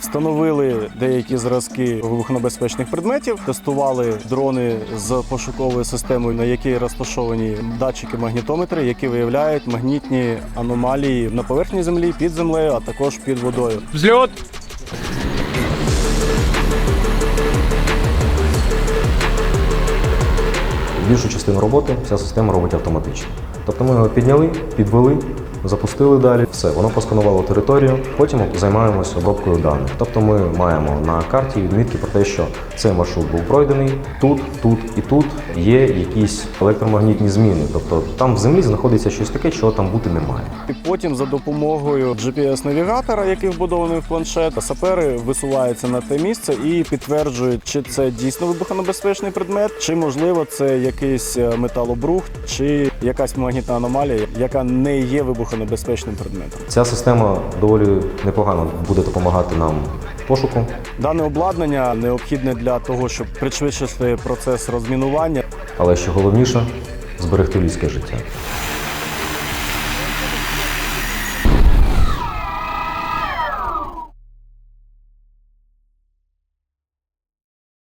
Встановили деякі зразки вибухонебезпечних предметів, тестували дрони з пошуковою системою, на якій розташовані датчики-магнітометри, які виявляють магнітні аномалії на поверхні землі, під землею, а також під водою. Взлет! Більшу частину роботи вся система робить автоматично. Тобто ми його підняли, підвели, запустили далі, все, воно просканувало територію, потім займаємося обробкою даних. Тобто ми маємо на карті відмітки про те, що цей маршрут був пройдений, тут, тут і тут є якісь електромагнітні зміни. Тобто там в землі знаходиться щось таке, чого там бути не має. І потім за допомогою GPS-навігатора, який вбудований в планшет, сапери висуваються на те місце і підтверджують, чи це дійсно вибухонебезпечний предмет, чи можливо це якийсь е, металобрухт, чи якась магнітна аномалія, яка не є вибухонебезпечним предметом. Ця система доволі непогано буде допомагати нам пошуку. Дане обладнання необхідне для того, щоб пришвидшити процес розмінування. Але що головніше зберегти людське життя.